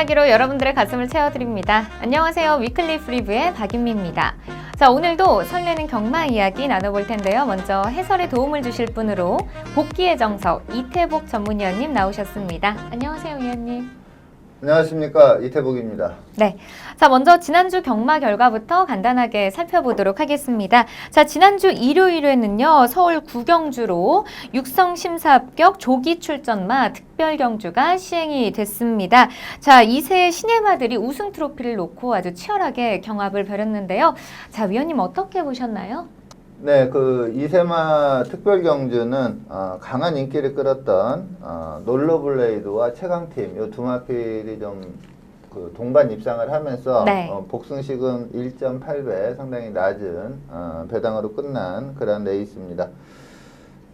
이야기로 여러분들의 가슴을 채워드립니다. 안녕하세요. 위클리 프리브의 박윤미입니다. 자, 오늘도 설레는 경마 이야기 나눠볼 텐데요. 먼저 해설에 도움을 주실 분으로 복귀의 정석 이태복 전문위원님 나오셨습니다. 안녕하세요, 위원님. 안녕하십니까 이태복입니다. 네. 자, 먼저 지난주 경마 결과부터 간단하게 살펴보도록 하겠습니다. 자, 지난주 일요일에는요, 서울 구경주로 육성 심사 합격 조기 출전마 특별 경주가 시행이 됐습니다. 자, 이세 신예마들이 우승 트로피를 놓고 아주 치열하게 경합을 벌였는데요. 자, 위원님 어떻게 보셨나요? 네, 그 이세마 특별 경주는 어, 강한 인기를 끌었던 어, 놀러블레이드와 최강팀 이 두 마필이 좀그 동반 입상을 하면서 네. 어, 복승식은 1.8배 상당히 낮은 어, 배당으로 끝난 그런 레이스입니다.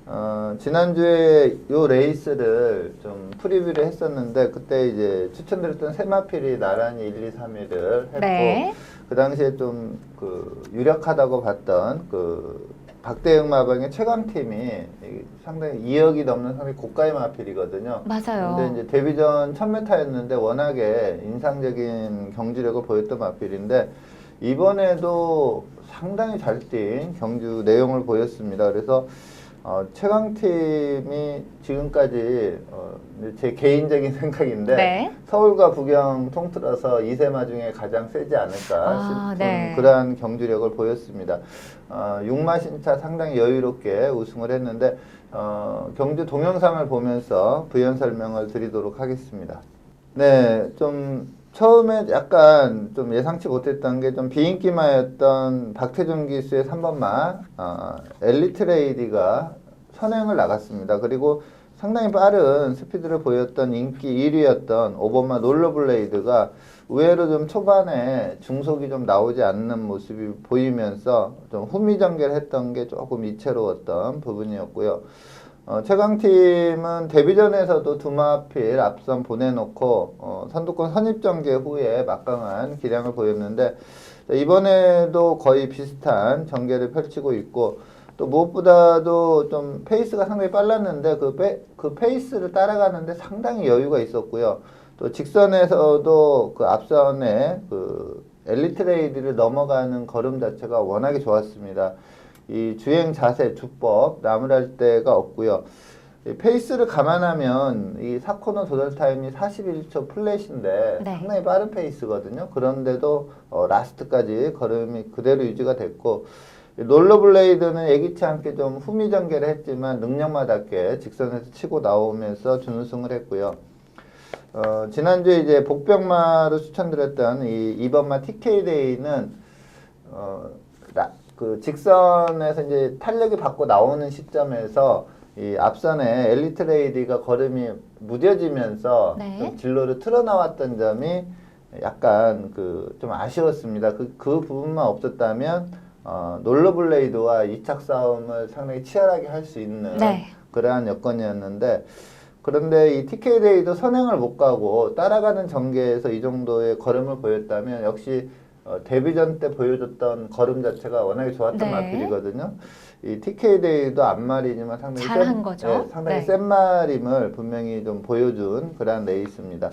어, 지난주에 요 레이스를 좀 프리뷰를 했었는데 그때 이제 추천드렸던 세 마필이 나란히 1, 2, 3위를 했고 네. 그 당시에 좀 그 유력하다고 봤던 그 박대영 마방의 최강팀이 이 상당히 2억이 넘는 상당히 고가의 마필이거든요. 맞아요. 근데 이제 데뷔 전 1000m였는데 워낙에 인상적인 경주력을 보였던 마필인데 이번에도 상당히 잘 뛴 경주 내용을 보였습니다. 그래서 어, 최강팀이 지금까지 어, 제 개인적인 생각인데 네. 서울과 부경 통틀어서 이세마 중에 가장 세지 않을까 아, 싶은 네. 그러한 경주력을 보였습니다. 어, 6마 신차 상당히 여유롭게 우승을 했는데 어, 경주 동영상을 보면서 부연 설명을 드리도록 하겠습니다. 네, 좀 처음에 약간 좀 예상치 못했던 게 좀 비인기마였던 박태준 기수의 3번마 어, 엘리트 레이디가 선행을 나갔습니다. 그리고 상당히 빠른 스피드를 보였던 인기 1위였던 5번마 놀러블레이드가 의외로 좀 초반에 중속이 좀 나오지 않는 모습이 보이면서 좀 후미전개를 했던 게 조금 이채로웠던 부분이었고요. 어, 최강팀은 데뷔전에서도 두마필 앞선 보내놓고 어, 선두권 선입전개 후에 막강한 기량을 보였는데 이번에도 거의 비슷한 전개를 펼치고 있고 또 무엇보다도 좀 페이스가 상당히 빨랐는데 그, 페, 그 페이스를 따라가는데 상당히 여유가 있었고요. 또 직선에서도 그 앞선에 그 엘리트 레이디를 넘어가는 걸음 자체가 워낙에 좋았습니다. 이 주행 자세, 주법, 나무랄 데가 없고요. 이 페이스를 감안하면 이 4코너 도달 타임이 41초 플랫인데 네. 상당히 빠른 페이스거든요. 그런데도 어, 라스트까지 걸음이 그대로 유지가 됐고 이 롤러블레이드는 예기치 않게 좀 후미전개를 했지만 능력마답게 직선에서 치고 나오면서 준우승을 했고요. 어, 지난주에 이제 복병마로 추천드렸던 이 2번마 TK데이는 어, 나- 그 직선에서 이제 탄력이 받고 나오는 시점에서 이 앞선에 엘리트 레이디가 걸음이 무뎌지면서 네. 좀 진로를 틀어나왔던 점이 약간 그 좀 아쉬웠습니다. 그, 그 부분만 없었다면 어, 놀러블레이드와 이착 싸움을 상당히 치열하게 할 수 있는 네. 그러한 여건이었는데 그런데 이 TK데이도 선행을 못 가고 따라가는 전개에서 이 정도의 걸음을 보였다면 역시 어, 데뷔전 때 보여줬던 걸음 자체가 워낙에 좋았던 네. 마필이거든요. 이 TK데이도 앞말이지만 상당히 잘한 센- 거죠. 네, 상당히 네. 센 말임을 분명히 좀 보여준 그러한 레이스입니다.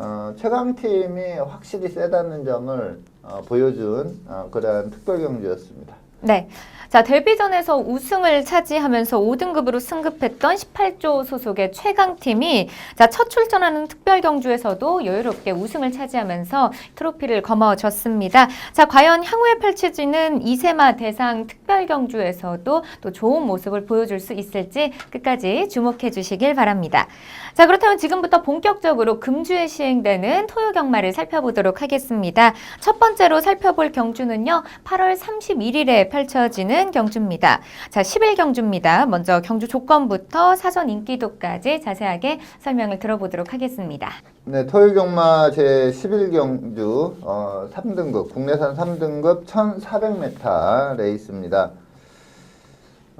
어, 최강팀이 확실히 세다는 점을 어, 보여준 어, 그러한 특별 경주였습니다. 네. 자, 데뷔전에서 우승을 차지하면서 5등급으로 승급했던 18조 소속의 최강팀이 자, 첫 출전하는 특별 경주에서도 여유롭게 우승을 차지하면서 트로피를 거머쥐었습니다. 자, 과연 향후에 펼쳐지는 이세마 대상 특별 경주에서도 또 좋은 모습을 보여줄 수 있을지 끝까지 주목해 주시길 바랍니다. 자, 그렇다면 지금부터 본격적으로 금주에 시행되는 토요 경마를 살펴보도록 하겠습니다. 첫 번째로 살펴볼 경주는요. 8월 31일에 펼쳐지는 경주입니다. 자, 10일 경주입니다. 먼저 경주 조건부터 사전 인기도까지 자세하게 설명을 들어보도록 하겠습니다. 네, 토요 경마 제 11경주 어, 3등급 국내산 3등급 1400m 레이스입니다.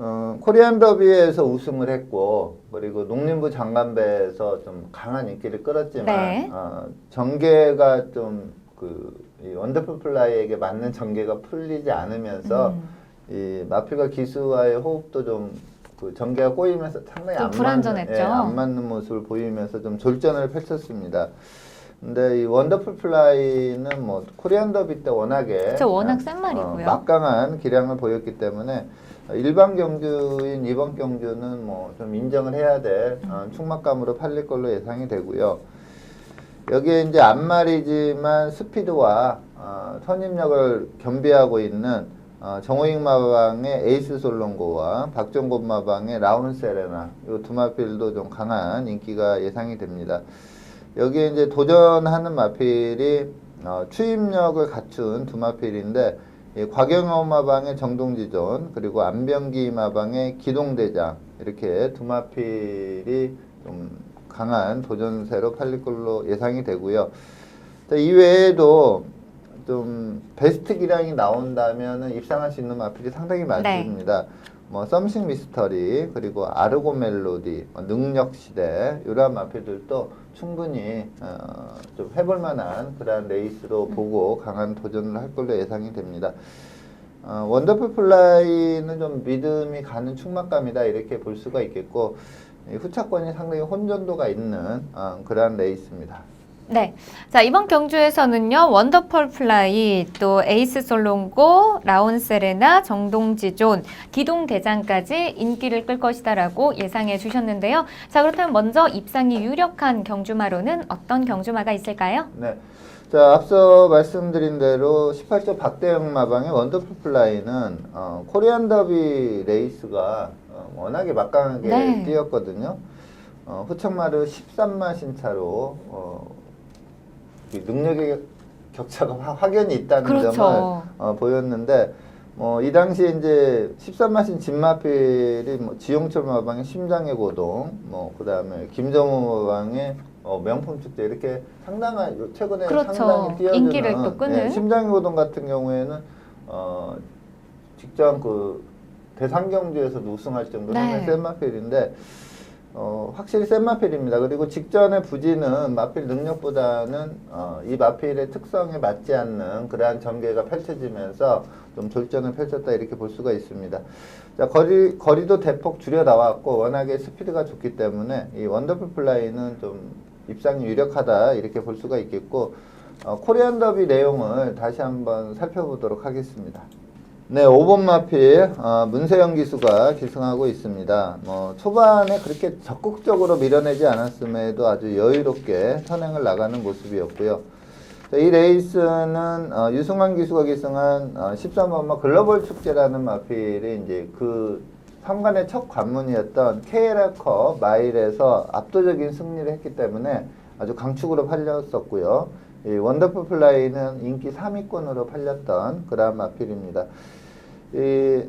어, 코리안 더비에서 우승을 했고 그리고 농림부 장관배에서 좀 강한 인기를 끌었지만 네. 어, 전개가 좀그 원더풀 플라이에게 맞는 전개가 풀리지 않으면서 음, 이 마필과 기수와의 호흡도 좀 그 전개가 꼬이면서 상당히 좀안 불안전했죠. 맞는, 예, 안 맞는 모습을 보이면서 좀 졸전을 펼쳤습니다. 근데 이 원더풀 플라이는 뭐 코리안 더비 때 워낙에 저 워낙 어, 센 말이고요. 막강한 기량을 보였기 때문에 일반 경주인 이번 경주는 뭐 좀 인정을 해야 될 어, 충막감으로 팔릴 걸로 예상이 되고요. 여기에 이제 앞말이지만 스피드와 어, 선임력을 겸비하고 있는 어, 정호익 마방의 에이스 솔롱고와 박종곤 마방의 라운 세레나 이 두 마필도 좀 강한 인기가 예상이 됩니다. 여기에 이제 도전하는 마필이 어, 추임력을 갖춘 두 마필인데 이 곽영호 마방의 정동지존 그리고 안병기 마방의 기동대장 이렇게 두 마필이 좀 강한 도전세로 팔릴 걸로 예상이 되고요. 자, 이외에도 좀 베스트 기량이 나온다면 입상할 수 있는 마필이 상당히 많습니다. 뭐 썸씽 미스터리 그리고 아르고 멜로디, 어, 능력 시대 이러한 마필들도 충분히 어, 좀 해볼 만한 그러한 레이스로 보고 강한 도전을 할 걸로 예상이 됩니다. 어, 원더풀 플라이는 좀 믿음이 가는 충막감이다 이렇게 볼 수가 있겠고 이 후차권이 상당히 혼전도가 있는 어, 그러한 레이스입니다. 네. 자, 이번 경주에서는요, 원더펄 플라이, 또 에이스 솔롱고, 라온 세레나, 정동지 존, 기동 대장까지 인기를 끌 것이다라고 예상해 주셨는데요. 자, 그렇다면 먼저 입상이 유력한 경주마로는 어떤 경주마가 있을까요? 네. 자, 앞서 말씀드린 대로 18조 박대영 마방의 원더풀 플라이는 어, 코리안 더비 레이스가 어, 워낙에 막강하게 네. 뛰었거든요. 어, 후청마르 13마 신차로 어, 이 능력의 격차가 화- 확연히 있다는 그렇죠. 점을 어, 보였는데 뭐 이 당시에 이제 13마신 진마필이 뭐 지용철 마방의 심장의 고동, 뭐 그다음에 김정우 마방의 어, 명품 축제 이렇게 상당한 요- 최근에 그렇죠. 상당히 뛰어드는 인기를 또 끄는. 예, 심장의 고동 같은 경우에는 어 직전 그 대상경주에서도 우승할 정도로 네. 센 마필인데 어, 확실히 센 마필입니다. 그리고 직전의 부진은 마필 능력보다는 어, 이 마필의 특성에 맞지 않는 그러한 전개가 펼쳐지면서 좀 졸전을 펼쳤다 이렇게 볼 수가 있습니다. 자, 거리, 거리도 대폭 줄여 나왔고 워낙에 스피드가 좋기 때문에 이 원더풀 플라이는 좀 입상이 유력하다 이렇게 볼 수가 있겠고 어, 코리안 더비 내용을 다시 한번 살펴보도록 하겠습니다. 네, 5번 마필 어, 문세영 기수가 기승하고 있습니다. 뭐 초반에 그렇게 적극적으로 밀어내지 않았음에도 아주 여유롭게 선행을 나가는 모습이었고요. 자, 이 레이스는 어, 유승환 기수가 기승한 어, 13번마 글로벌 축제라는 마필이 이제 그 상관의 첫 관문이었던 KL컵 마일에서 압도적인 승리를 했기 때문에 아주 강축으로 팔렸었고요. 이 원더풀 플라이는 인기 3위권으로 팔렸던 그러한 마필입니다. 이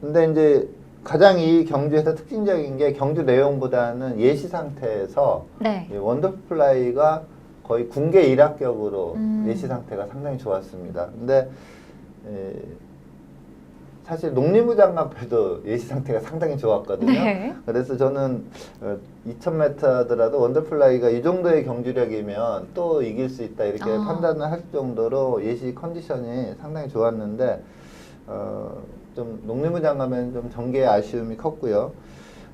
근데 이제 가장 이 경주에서 특징적인 게 경주 내용보다는 예시 상태에서 네. 이 원더플라이가 거의 군계 일합격으로 음. 예시 상태가 상당히 좋았습니다. 근데 에, 사실 농림부 장갑에도 예시 상태가 상당히 좋았거든요. 네. 그래서 저는 어, 2000m더라도 원더플라이가 이 정도의 경주력이면 또 이길 수 있다 이렇게 아. 판단을 할 정도로 예시 컨디션이 상당히 좋았는데 어, 좀 농림부 장갑에는 좀 전개의 아쉬움이 컸고요.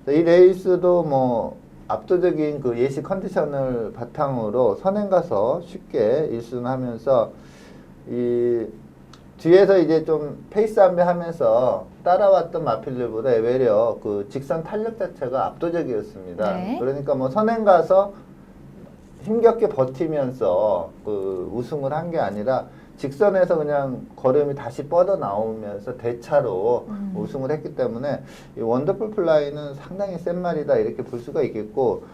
이 레이스도 뭐 압도적인 그 예시 컨디션을 바탕으로 선행 가서 쉽게 1순 하면서 이 뒤에서 이제 좀 페이스 안배 하면서 따라왔던 마필들보다 외려 그 직선 탄력 자체가 압도적이었습니다. 네. 그러니까 뭐 선행 가서 힘겹게 버티면서 그 우승을 한 게 아니라 직선에서 그냥 걸음이 다시 뻗어 나오면서 대차로 음. 우승을 했기 때문에 이 원더풀 플라이는 상당히 센 말이다 이렇게 볼 수가 있겠고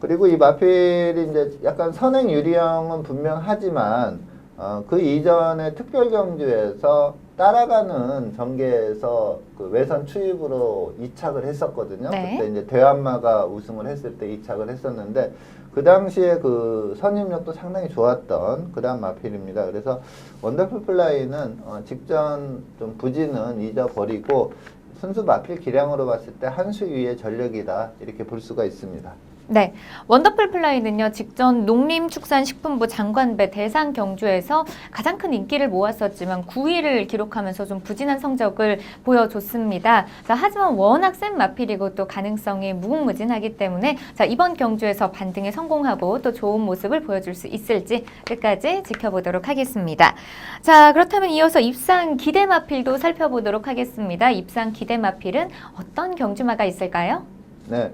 그리고 이 마필이 이제 약간 선행 유리형은 분명하지만 어, 그 이전에 특별 경주에서 따라가는 전개에서 그 외선 추입으로 이착을 했었거든요. 네. 그때 이제 대한마가 우승을 했을 때 이착을 했었는데 그 당시에 그 선임력도 상당히 좋았던 그다음 마필입니다. 그래서 원더풀 플라이는 어, 직전 좀 부진은 잊어버리고 순수 마필 기량으로 봤을 때 한 수 위의 전력이다 이렇게 볼 수가 있습니다. 네, 원더풀 플라이는요 직전 농림축산식품부 장관배 대상 경주에서 가장 큰 인기를 모았었지만 9위를 기록하면서 좀 부진한 성적을 보여줬습니다. 자, 하지만 워낙 센 마필이고 또 가능성이 무궁무진하기 때문에 자 이번 경주에서 반등에 성공하고 또 좋은 모습을 보여줄 수 있을지 끝까지 지켜보도록 하겠습니다. 자, 그렇다면 이어서 입상 기대 마필도 살펴보도록 하겠습니다. 입상 기대 마필은 어떤 경주마가 있을까요? 네.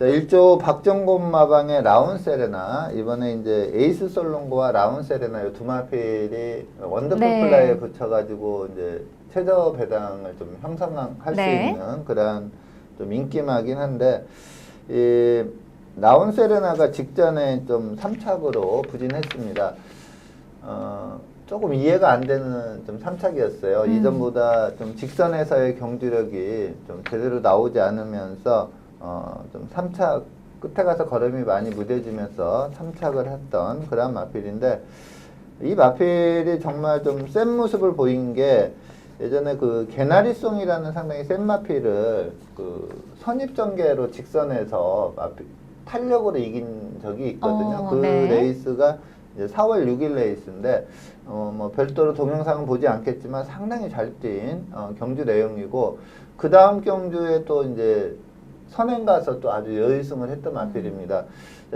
자, 1조 박정곤 마방의 라운 세레나 이번에 이제 에이스 솔롱고와 라운 세레나 이 두 마필이 원더풀 네. 플라이에 붙여가지고 이제 최저 배당을 좀 형성할 수 네. 있는 그런 좀 인기마긴 한데 이 라운 세레나가 직전에 좀 3착으로 부진했습니다. 어, 조금 이해가 안 되는 좀 3착이었어요. 음. 이전보다 좀 직선에서의 경주력이 좀 제대로 나오지 않으면서 어, 좀 3착 끝에 가서 걸음이 많이 무뎌지면서 3착을 했던 그런 마필인데 이 마필이 정말 좀 센 모습을 보인 게 예전에 그 개나리송이라는 상당히 센 마필을 그 선입전개로 직선에서 마필 탄력으로 이긴 적이 있거든요. 어, 그 네. 레이스가 이제 4월 6일 레이스인데 어, 뭐 별도로 동영상은 보지 않겠지만 상당히 잘뛴 어, 경주 내용이고 그 다음 경주에 또 이제 선행 가서 또 아주 여유승을 했던 마필입니다.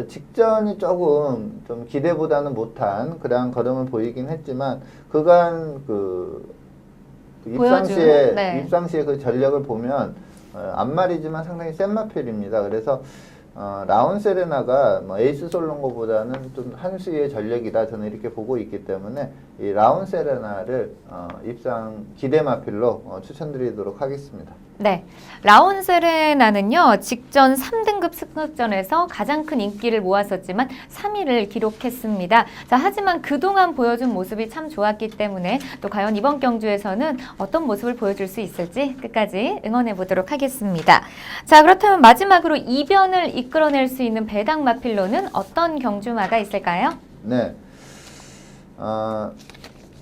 직전이 조금 좀 기대보다는 못한 그런 걸음을 보이긴 했지만 그간 그, 그 입상 보여준, 시에 네. 입상 시에 그 전력을 보면 어, 앞말이지만 상당히 센 마필입니다. 그래서 어, 라운 세레나가 뭐 에이스 솔롱고보다는 좀 한 수의 전력이다 저는 이렇게 보고 있기 때문에 이 라운 세레나를 어, 입상 기대 마필로 어, 추천드리도록 하겠습니다. 네. 라온 세레나는요, 직전 3등급 승급전에서 가장 큰 인기를 모았었지만 3위를 기록했습니다. 자, 하지만 그동안 보여준 모습이 참 좋았기 때문에 또 과연 이번 경주에서는 어떤 모습을 보여줄 수 있을지 끝까지 응원해 보도록 하겠습니다. 자, 그렇다면 마지막으로 이변을 이끌어낼 수 있는 배당 마필로는 어떤 경주마가 있을까요? 네. 어,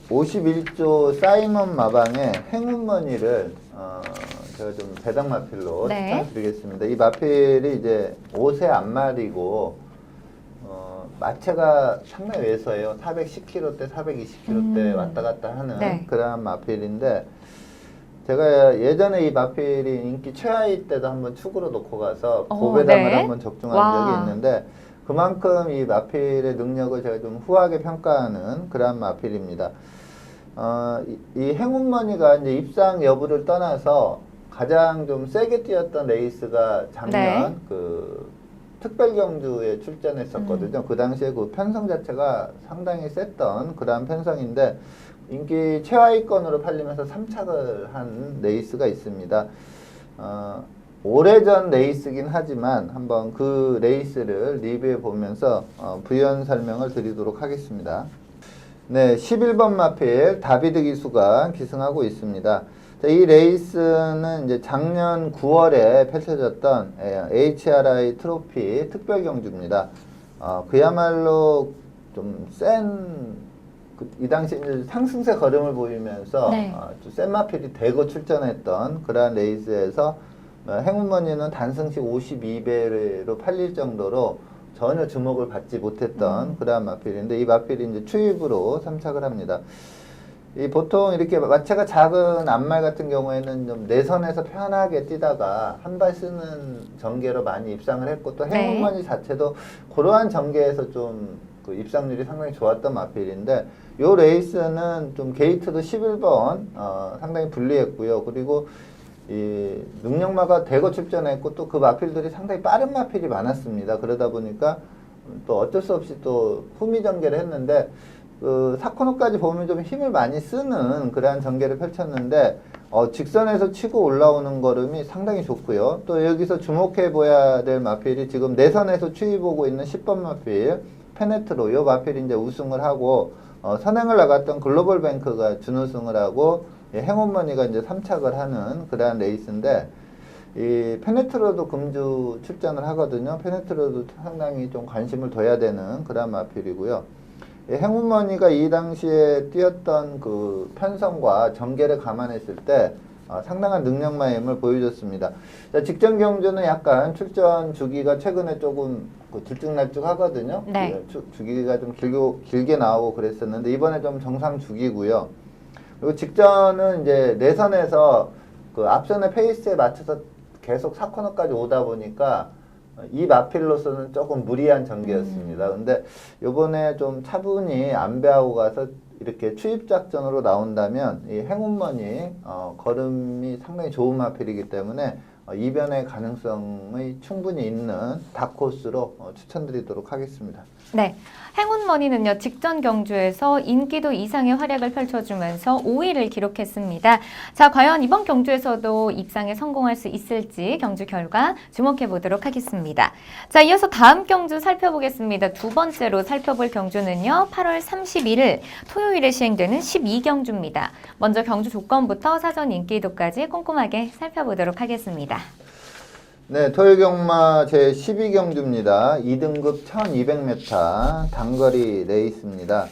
51조 사이먼 마방의 행운머니를 어, 제가 좀 배당 마필로 네. 추천드리겠습니다. 이 마필이 이제 옷의 앞말이고 어, 마체가 상당히 외서예요. 410kg대, 420kg대 음. 왔다 갔다 하는 네. 그런 마필인데 제가 예전에 이 마필이 인기 최하위 때도 한번 축으로 놓고 가서 어, 고배당을 네. 한번 적중한 와. 적이 있는데 그만큼 이 마필의 능력을 제가 좀 후하게 평가하는 그러한 마필입니다. 어, 이, 이 행운머니가 이제 입상 여부를 떠나서 가장 좀 세게 뛰었던 레이스가 작년 네. 그 특별 경주에 출전했었거든요. 음. 그 당시에 그 편성 자체가 상당히 셌던 그러한 편성인데 인기 최하위권으로 팔리면서 3착을 한 레이스가 있습니다. 어, 오래전 레이스긴 하지만 한번 그 레이스를 리뷰해 보면서 어, 부연 설명을 드리도록 하겠습니다. 네, 11번 마필 다비드 기수가 기승하고 있습니다. 자, 이 레이스는 이제 작년 9월에 펼쳐졌던 예, HRI 트로피 특별 경주입니다. 어, 그야말로 좀센 이 당시 이제 상승세 걸음을 보이면서 네. 어, 좀센 마필이 대거 출전했던 그러한 레이스에서 어, 행운머니는 단승시 52배로 팔릴 정도로 전혀 주목을 받지 못했던 음. 그러한 마필인데 이 마필이 이제 추입으로 삼착을 합니다. 이 보통 이렇게 마체가 작은 앞말 같은 경우에는 좀 내선에서 편하게 뛰다가 한 발 쓰는 전개로 많이 입상을 했고 또 네. 행운머니 자체도 그러한 전개에서 좀 그 입상률이 상당히 좋았던 마필인데 요 레이스는 좀 게이트도 11번 어, 상당히 불리했고요. 그리고 이 능력마가 대거 출전했고 또 그 마필들이 상당히 빠른 마필이 많았습니다. 그러다 보니까 또 어쩔 수 없이 또 후미 전개를 했는데 그 사코노까지 보면 좀 힘을 많이 쓰는 그러한 전개를 펼쳤는데 어, 직선에서 치고 올라오는 걸음이 상당히 좋고요. 또 여기서 주목해 보야 될 마필이 지금 내선에서 추위보고 있는 10번 마필 페네트로 이 마필이 이제 우승을 하고 어, 선행을 나갔던 글로벌 뱅크가 준우승을 하고 예, 행운머니가 이제 3착을 하는 그러한 레이스인데 이 페네트로도 금주 출전을 하거든요. 페네트로도 상당히 좀 관심을 둬야 되는 그런 마필이고요. 이 행운머니가 이 당시에 뛰었던 그 편성과 전개를 감안했을 때 어, 상당한 능력만의 힘을 보여줬습니다. 자, 직전 경주는 약간 출전 주기가 최근에 조금 그 들쭉날쭉 하거든요. 네. 그 주, 주기가 좀 길고, 길게 나오고 그랬었는데 이번에 좀 정상 주기고요. 그리고 직전은 이제 내선에서 그 앞선의 페이스에 맞춰서 계속 4코너까지 오다 보니까 이 마필로서는 조금 무리한 전개였습니다. 근데 요번에 좀 차분히 안배하고 가서 이렇게 추입 작전으로 나온다면 이 행운머니 어, 걸음이 상당히 좋은 마필이기 때문에 어, 이변의 가능성이 충분히 있는 다코스로 어, 추천드리도록 하겠습니다. 네. 행운머니는요, 직전 경주에서 인기도 이상의 활약을 펼쳐주면서 5위를 기록했습니다. 자, 과연 이번 경주에서도 입상에 성공할 수 있을지 경주 결과 주목해 보도록 하겠습니다. 자, 이어서 다음 경주 살펴보겠습니다. 두 번째로 살펴볼 경주는요, 8월 31일 토요일에 시행되는 12경주입니다. 먼저 경주 조건부터 사전 인기도까지 꼼꼼하게 살펴보도록 하겠습니다. 네, 토요 경마 제 12경주입니다. 2등급 1200m 단거리 레이스입니다.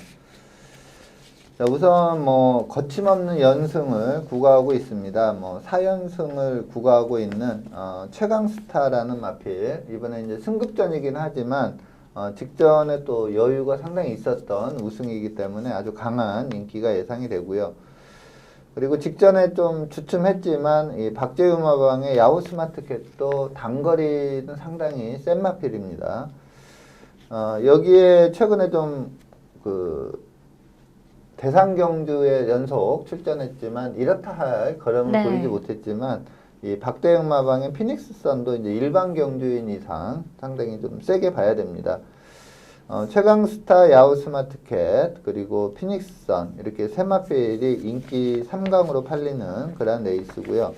자, 우선 뭐 거침없는 연승을 구가하고 있습니다. 뭐 4연승을 구가하고 있는 어, 최강스타라는 마필. 이번에 이제 승급전이긴 하지만 어, 직전에 또 여유가 상당히 있었던 우승이기 때문에 아주 강한 인기가 예상이 되고요. 그리고 직전에 좀 주춤했지만 이 박재우 마방의 야후 스마트캣도 단거리는 상당히 센 마필입니다. 어, 여기에 최근에 좀그 대상 경주에 연속 출전했지만 이렇다 할 걸음을 네. 보이지 못했지만 이 박대영 마방의 피닉스 선도 이제 일반 경주인 이상 상당히 좀 세게 봐야 됩니다. 어, 최강스타, 야후 스마트캣, 그리고 피닉스선 이렇게 세 마필이 인기 3강으로 팔리는 그런 레이스고요.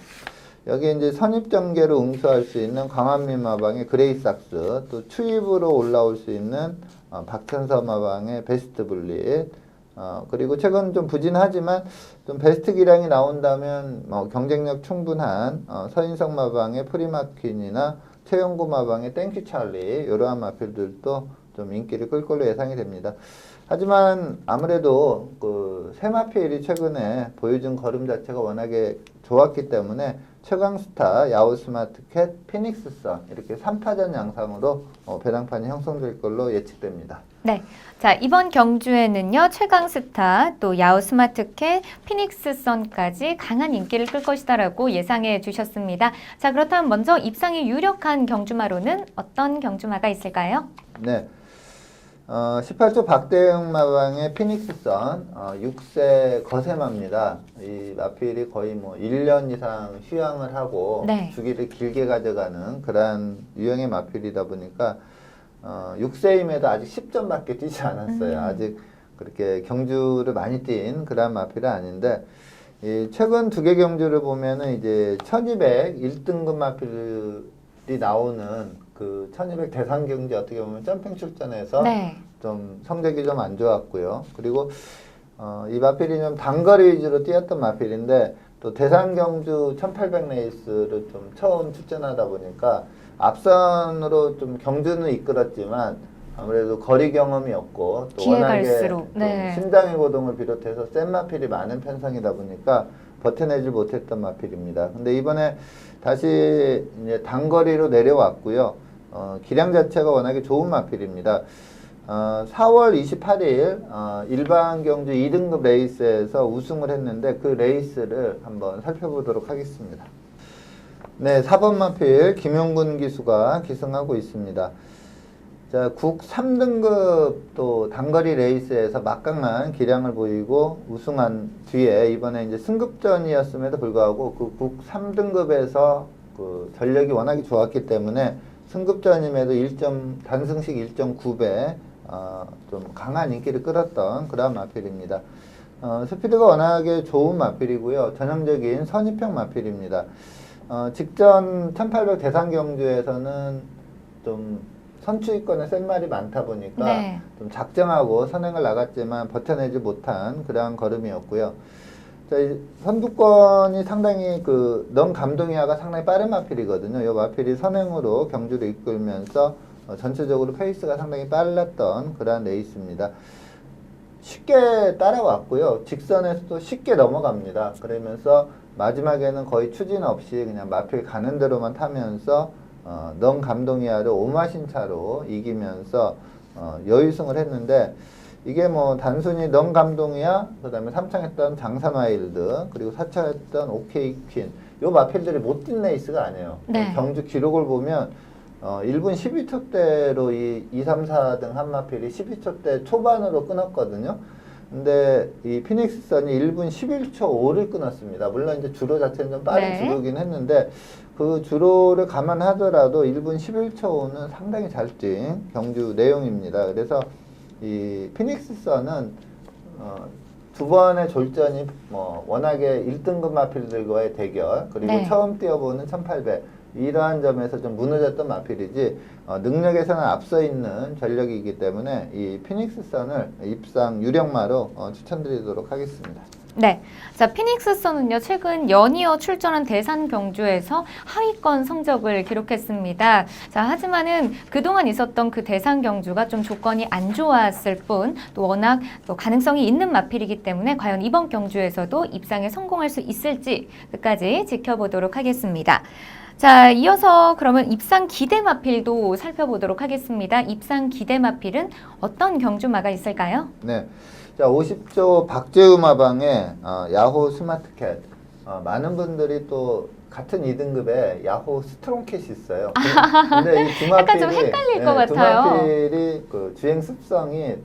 여기 이제 선입전개로 응수할 수 있는 광안미 마방의 그레이삭스, 또 추입으로 올라올 수 있는 어, 박천서 마방의 베스트 블릿, 어, 그리고 최근 좀 부진하지만 좀 베스트 기량이 나온다면 뭐 경쟁력 충분한 어, 서인성 마방의 프리마퀸이나 최영구 마방의 땡큐 찰리 이러한 마필들도 좀 인기를 끌 걸로 예상이 됩니다. 하지만 아무래도 그 세마필이 최근에 보여준 걸음 자체가 워낙에 좋았기 때문에 최강스타, 야후스마트캣, 피닉스선 이렇게 3파전 양상으로 어, 배당판이 형성될 걸로 예측됩니다. 네. 자, 이번 경주에는요, 최강스타, 또 야후 스마트캣, 피닉스 선까지 강한 인기를 끌 것이다라고 예상해 주셨습니다. 자, 그렇다면 먼저 입상이 유력한 경주마로는 어떤 경주마가 있을까요? 네. 어, 18조 박대영 마방의 피닉스선 어, 6세 거세마입니다. 이 마필이 거의 뭐 1년 이상 휴양을 하고 네. 주기를 길게 가져가는 그러한 유형의 마필이다 보니까 어, 6세임에도 아직 10점밖에 뛰지 않았어요. 음. 아직 그렇게 경주를 많이 뛴 그러한 마필은 아닌데 이 최근 두 개 경주를 보면은 이제 1200 1등급 마필이 나오는 그 1200 대상 경주 어떻게 보면 점핑 출전에서 네. 좀 성적이 좀 안 좋았고요. 그리고 어, 이 마필이 좀 단거리 위주로 뛰었던 마필인데 또 대상 경주 1800 레이스를 좀 처음 출전하다 보니까 앞선으로 좀 경주는 이끌었지만 아무래도 거리 경험이 없고 또 워낙에 네. 심장의 고동을 비롯해서 센 마필이 많은 편성이다 보니까 버텨내지 못했던 마필입니다. 근데 이번에 다시 이제 단거리로 내려왔고요. 어, 기량 자체가 워낙에 좋은 마필입니다. 어, 4월 28일 어, 일반 경주 2등급 레이스에서 우승을 했는데 그 레이스를 한번 살펴보도록 하겠습니다. 네, 4번 마필 김용근 기수가 기승하고 있습니다. 자, 국 3등급 또 단거리 레이스에서 막강한 기량을 보이고 우승한 뒤에 이번에 이제 승급전이었음에도 불구하고 그 국 3등급에서 그 전력이 워낙에 좋았기 때문에 승급전임에도 1점 단승식 1.9배 어, 좀 강한 인기를 끌었던 그런 마필입니다. 어, 스피드가 워낙에 좋은 마필이고요. 전형적인 선입형 마필입니다. 어, 직전 1800 대상 경주에서는 좀 선추위권에 센 말이 많다 보니까 네. 좀 작정하고 선행을 나갔지만 버텨내지 못한 그러한 걸음이었고요. 자, 이 선두권이 상당히 그, 넌 감동이야가 상당히 빠른 마필이거든요. 이 마필이 선행으로 경주를 이끌면서 어, 전체적으로 페이스가 상당히 빨랐던 그러한 레이스입니다. 쉽게 따라왔고요. 직선에서도 쉽게 넘어갑니다. 그러면서 마지막에는 거의 추진 없이 그냥 마필 가는 대로만 타면서 어, 넌 감동이야를 오마신 차로 이기면서 어, 여유승을 했는데 이게 뭐 단순히 넌 감동이야 그다음에 3창 했던 장사마일드 그리고 4창 했던 오케이 퀸 요 마필들이 못 뛴 레이스가 아니에요. 네. 경주 기록을 보면 어, 1분 12초대로 이 2, 3, 4등 한 마필이 12초대 초반으로 끊었거든요. 근데 이 피닉스 선이 1분 11초 5를 끊었습니다. 물론 이제 주로 자체는 좀 빠른 네. 주로긴 했는데 그 주로를 감안하더라도 1분 11초 5는 상당히 잘 뛴 경주 내용입니다. 그래서 이 피닉스 선은 어, 두 번의 졸전이 뭐 워낙에 1등급 마필들과의 대결 그리고 네. 처음 뛰어보는 1800 이러한 점에서 좀 무너졌던 마필이지 어, 능력에서는 앞서 있는 전력이기 때문에 이 피닉스 선을 입상 유력마로 어, 추천드리도록 하겠습니다. 네. 자, 피닉스 선은요, 최근 연이어 출전한 대산 경주에서 하위권 성적을 기록했습니다. 자, 하지만은 그동안 있었던 그 대산 경주가 좀 조건이 안 좋았을 뿐, 또 워낙 또 가능성이 있는 마필이기 때문에 과연 이번 경주에서도 입상에 성공할 수 있을지 끝까지 지켜보도록 하겠습니다. 자, 이어서 그러면 입상 기대 마필도 살펴보도록 하겠습니다. 입상 기대 마필은 어떤 경주마가 있을까요? 네. 자, 50조 박재우 마방의 어, 야호 스마트캣. 어, 많은 분들이 또 같은 2등급에 야호 스트롱캣이 있어요. 근데 이 두 마필이 약간 좀 헷갈릴 것두 같아요. 마필이 그 주행 습성이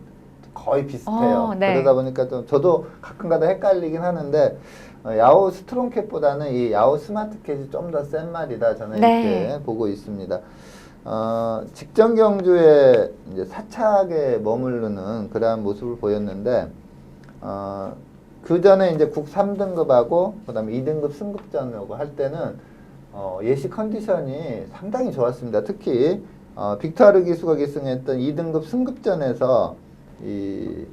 거의 비슷해요. 어, 네. 그러다 보니까 좀 저도 가끔가다 헷갈리긴 하는데 어, 야호 스트롱캣보다는 이 야호 스마트캣이 좀 더 센 말이다 저는 네. 이렇게 보고 있습니다. 어, 직전 경주에 이제 사착에 머무르는 그러한 모습을 보였는데 어, 그 전에 이제 국 3등급하고 그다음에 2등급 승급전하고 할 때는 어, 예시 컨디션이 상당히 좋았습니다. 특히 어, 빅토르 기수가 기승했던 2등급 승급전에서 이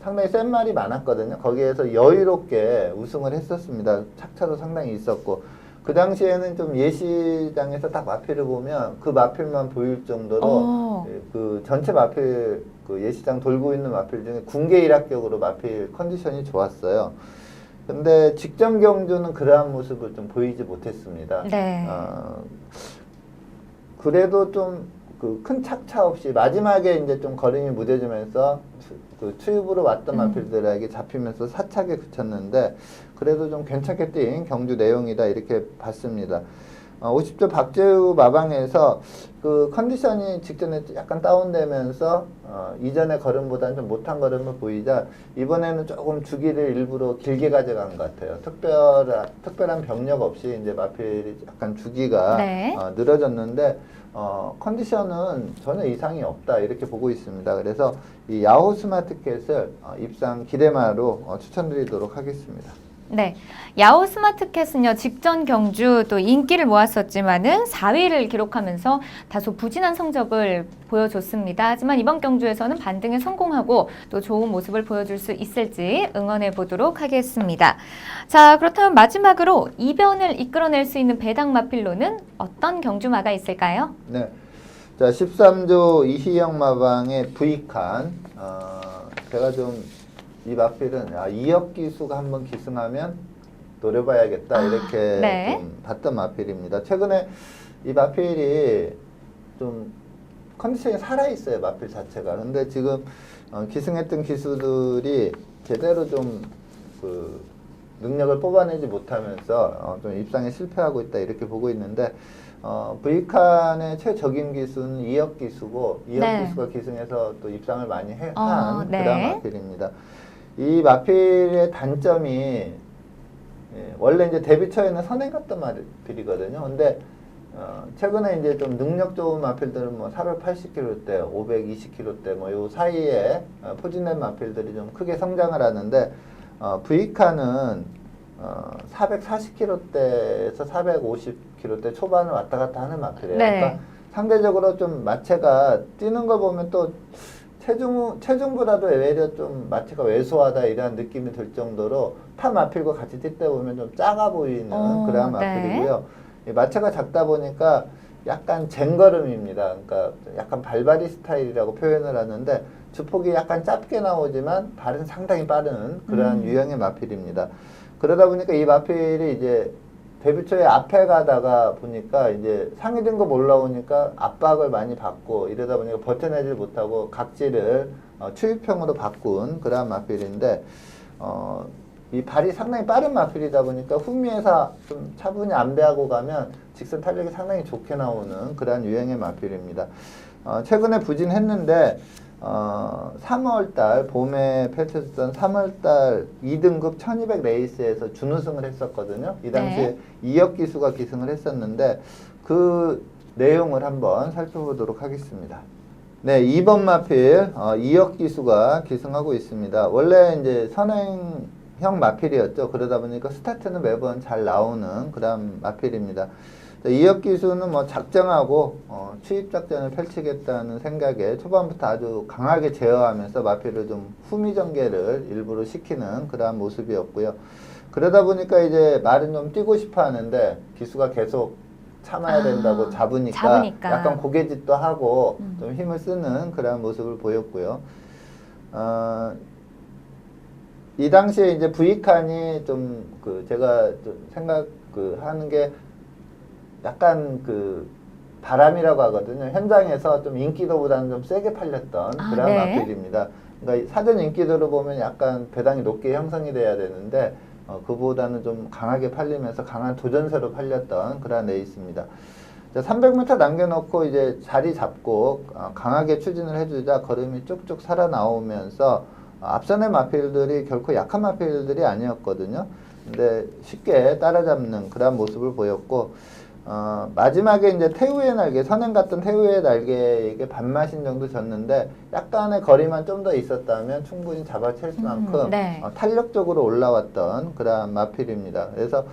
상당히 센 말이 많았거든요. 거기에서 여유롭게 우승을 했었습니다. 착차도 상당히 있었고 그 당시에는 좀 예시장에서 딱 마필을 보면 그 마필만 보일 정도로 어. 예, 그 전체 마필 그 예시장 돌고 있는 마필 중에 군계 일합격으로 마필 컨디션이 좋았어요. 근데 직전 경주는 그러한 모습을 좀 보이지 못했습니다. 네. 어, 그래도 좀 그 큰 착차 없이 마지막에 이제 좀 걸음이 무뎌지면서 추- 그 추입으로 왔던 음. 마필들에게 잡히면서 사착에 그쳤는데 그래도 좀 괜찮게 뛴 경주 내용이다 이렇게 봤습니다. 어, 50조 박재우 마방에서 그 컨디션이 직전에 약간 다운되면서 어, 이전의 걸음보다는 좀 못한 걸음을 보이자 이번에는 조금 주기를 일부러 길게 가져간 것 같아요. 특별한 특별한 병력 없이 이제 마필이 약간 주기가 네. 어, 늘어졌는데 어, 컨디션은 전혀 이상이 없다 이렇게 보고 있습니다. 그래서 이 야호 스마트캣을 어, 입상 기대마로 어, 추천드리도록 하겠습니다. 네. 야호 스마트캣은요, 직전 경주 또 인기를 모았었지만은 4위를 기록하면서 다소 부진한 성적을 보여줬습니다. 하지만 이번 경주에서는 반등에 성공하고 또 좋은 모습을 보여줄 수 있을지 응원해 보도록 하겠습니다. 자, 그렇다면 마지막으로 이변을 이끌어낼 수 있는 배당 마필로는 어떤 경주마가 있을까요? 네. 자, 13조 이희영 마방의 V칸. 어, 제가 좀 이 마필은 아, 이혁 기수가 한번 기승하면 노려봐야겠다 아, 이렇게 네. 좀 봤던 마필입니다. 최근에 이 마필이 좀 컨디션이 살아 있어요 마필 자체가. 근데 지금 어, 기승했던 기수들이 제대로 좀그 능력을 뽑아내지 못하면서 어, 좀 입상에 실패하고 있다 이렇게 보고 있는데 어, V칸의 최적임 기수는 이혁 기수고 이혁 네. 기수가 기승해서 또 입상을 많이 해, 어, 한 네. 그런 마필입니다. 이 마필의 단점이 예, 원래 이제 데뷔 초에는 선행 같던 마필이거든요. 근데 어, 최근에 이제 좀 능력 좋은 마필들은 뭐 480kg대, 520kg대 뭐 요 사이에 어, 포진된 마필들이 좀 크게 성장을 하는데 어, V칸은 어, 440kg대에서 450kg대 초반을 왔다 갔다 하는 마필이에요. 네. 그러니까 상대적으로 좀 마체가 뛰는 거 보면 또 체중 체중보다도 외려 좀 마체가 왜소하다 이런 느낌이 들 정도로 타 마필과 같이 뛸때 보면 좀 작아 보이는 어, 그런 네. 마필이고요. 이 마체가 작다 보니까 약간 쟁걸음입니다. 그러니까 약간 발바리 스타일이라고 표현을 하는데 주폭이 약간 짧게 나오지만 발은 상당히 빠른 그러한 음. 유형의 마필입니다. 그러다 보니까 이 마필이 이제 데뷔 초에 앞에 가다가 보니까 이제 상위 등급 올라오니까 압박을 많이 받고 이러다 보니까 버텨내질 못하고 각지를 어, 추입형으로 바꾼 그러한 마필인데 어, 이 발이 상당히 빠른 마필이다 보니까 후미에서 좀 차분히 안배하고 가면 직선 탄력이 상당히 좋게 나오는 그러한 유형의 마필입니다. 어, 최근에 부진했는데 어, 3월달 봄에 펼쳐졌던 3월달 2등급 1200 레이스에서 준우승을 했었거든요. 이 당시에 이혁 기수가 기승을 했었는데 그 내용을 한번 살펴보도록 하겠습니다. 네, 2번 마필 어, 이혁 기수가 기승하고 있습니다. 원래 이제 선행형 마필이었죠. 그러다 보니까 스타트는 매번 잘 나오는 그런 마필입니다. 자, 이혁 기수는 뭐 작정하고 어, 추입 작전을 펼치겠다는 생각에 초반부터 아주 강하게 제어하면서 마필을 좀 후미 전개를 일부러 시키는 그러한 모습이었고요. 그러다 보니까 이제 말은 좀 뛰고 싶어 하는데 기수가 계속 참아야 아, 된다고 잡으니까, 잡으니까. 약간 고개짓도 하고 음. 좀 힘을 쓰는 그러한 모습을 보였고요. 어, 이 당시에 이제 부익한이 좀 그 제가 좀 생각 그 하는 게 약간 그 바람이라고 하거든요. 현장에서 좀 인기도보다는 좀 세게 팔렸던 아, 그런 네. 마필입니다. 그러니까 사전 인기도를 보면 약간 배당이 높게 형성이 돼야 되는데 어, 그보다는 좀 강하게 팔리면서 강한 도전세로 팔렸던 그런 레이스입니다. 300m 남겨놓고 이제 자리 잡고 어, 강하게 추진을 해주자 걸음이 쭉쭉 살아나오면서 어, 앞선의 마필들이 결코 약한 마필들이 아니었거든요. 근데 쉽게 따라잡는 그런 모습을 보였고 어, 마지막에 이제 태우의 날개, 선행 같은 태우의 날개에게 반마신 정도 졌는데 약간의 거리만 좀 더 있었다면 충분히 잡아챌 만큼 음, 네. 어, 탄력적으로 올라왔던 그런 마필입니다. 그래서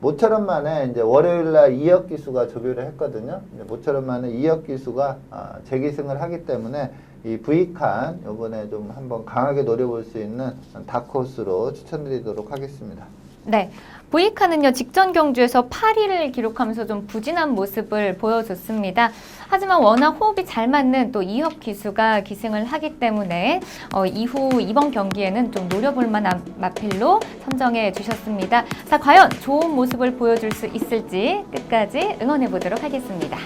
모처럼 만에 이제 월요일 날 2억 기수가 조교를 했거든요. 모처럼 만에 2억 기수가 아, 재기승을 하기 때문에 이 부익한 요번에 좀 한번 강하게 노려볼 수 있는 다크호스로 추천드리도록 하겠습니다. 네. 부이카는요, 직전 경주에서 8위를 기록하면서 좀 부진한 모습을 보여줬습니다. 하지만 워낙 호흡이 잘 맞는 또 이혁 기수가 기승을 하기 때문에 어, 이후 이번 경기에는 좀 노려볼 만한 마필로 선정해 주셨습니다. 자, 과연 좋은 모습을 보여줄 수 있을지 끝까지 응원해 보도록 하겠습니다.